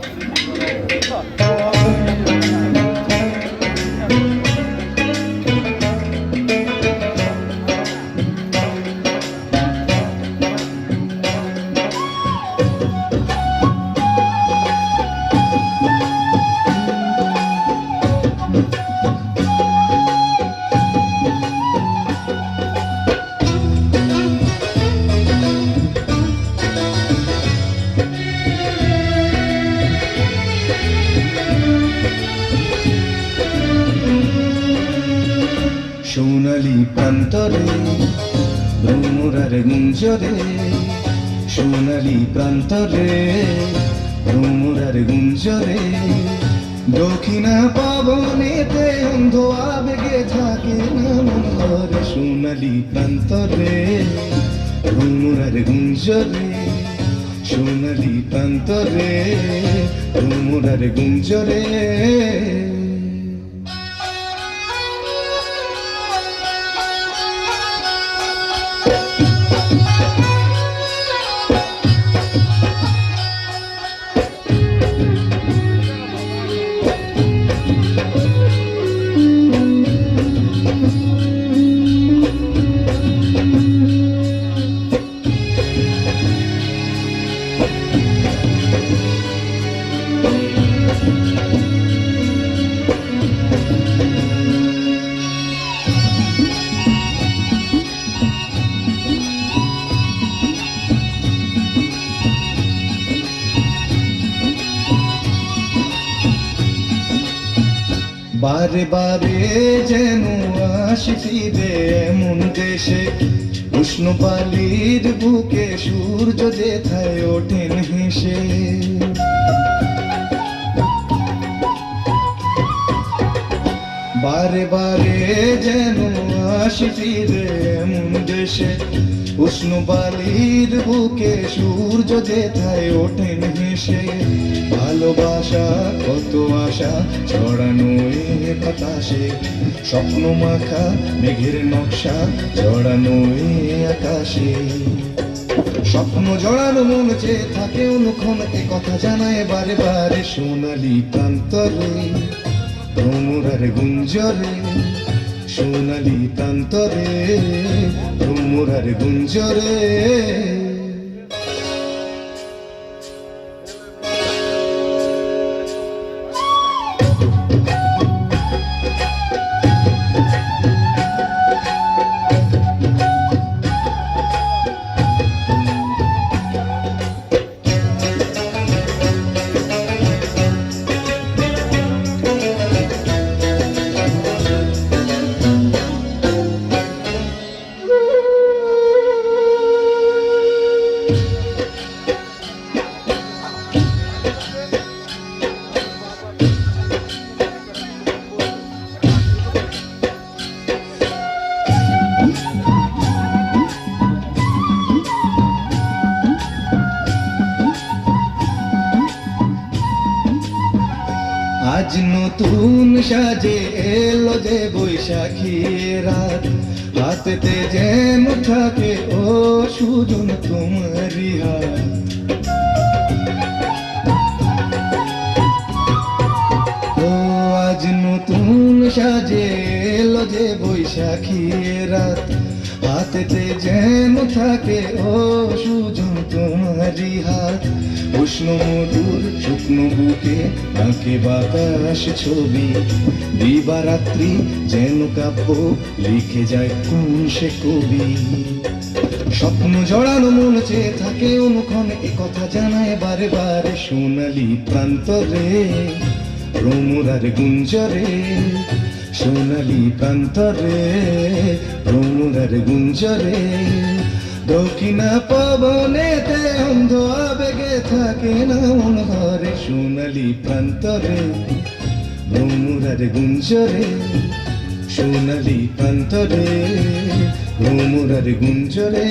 thousand. সোনালি প্রান্তরে ভ্রমরার গুঞ্জরে। সোনালি প্রান্তরে ভ্রমরার গুঞ্জরে। দক্ষিণা পবনেতে অন্ধ আবেগে থাকে না মন ঘরে সোনালি প্রান্তরে ভ্রমরার গুঞ্জরে। সোনালি প্রান্তরে ভ্রমরার গুঞ্জরে। বারে বারে যেন আসি ফিরে এমন দেশে। উষ্ণ বালির বুকে সূর্য যেথায় ওঠেন হেসে। বারে বারে যেন আসি ফিরে এমন দেশে। উষ্ণ বালির বুকে সূর্য যেথায় ওঠেন হেসে। ভালোবাসা, কত আশা, ছড়ানো এ বাতাসে। স্বপ্ন মাখা, মেঘের নকশা জড়ানো এ আকাশে। স্বপ্ন জড়ানো মন চেয়ে থাকে অনুক্ষণ কথা জানায় বারে বারে সোনালি প্রান্তরে। ভ্রমরার গুঞ্জরে সোনালি তান্তরে ভ্রমরার গুঞ্জরে। আজ নতুন সাজে এলো যে বৈশাখী রাত। হাতেতে যেন থাকে ও সুজন তোমারিয়া হাত ও আজ নতুন সাজে, এলো যে বৈশাখী রাত। হাতেতে যেন থাকে ও সুজন তোমারি হাত। উষ্ণ মধুর শুকনো বুকে আঁকে বাতাস ছবি। দিবারাত্রি যেন কাব্য লিখে যায় কোন সে কবি। স্বপ্ন জড়ানো মন চেয়ে থাকে অনুক্ষণ, এ কথা জানায় বারে বারে সোনালি প্রান্তরে ভ্রমরার গুঞ্জরে। সোনালি প্রান্তরে ভ্রমরার গুঞ্জরে, দক্ষিণা পবনেতে অন্ধ আবেগে থাকে না মন ঘরে সোনালি প্রান্তরে ভ্রমরার গুঞ্জরে, সোনালি প্রান্তরে ভ্রমরার গুঞ্জরে।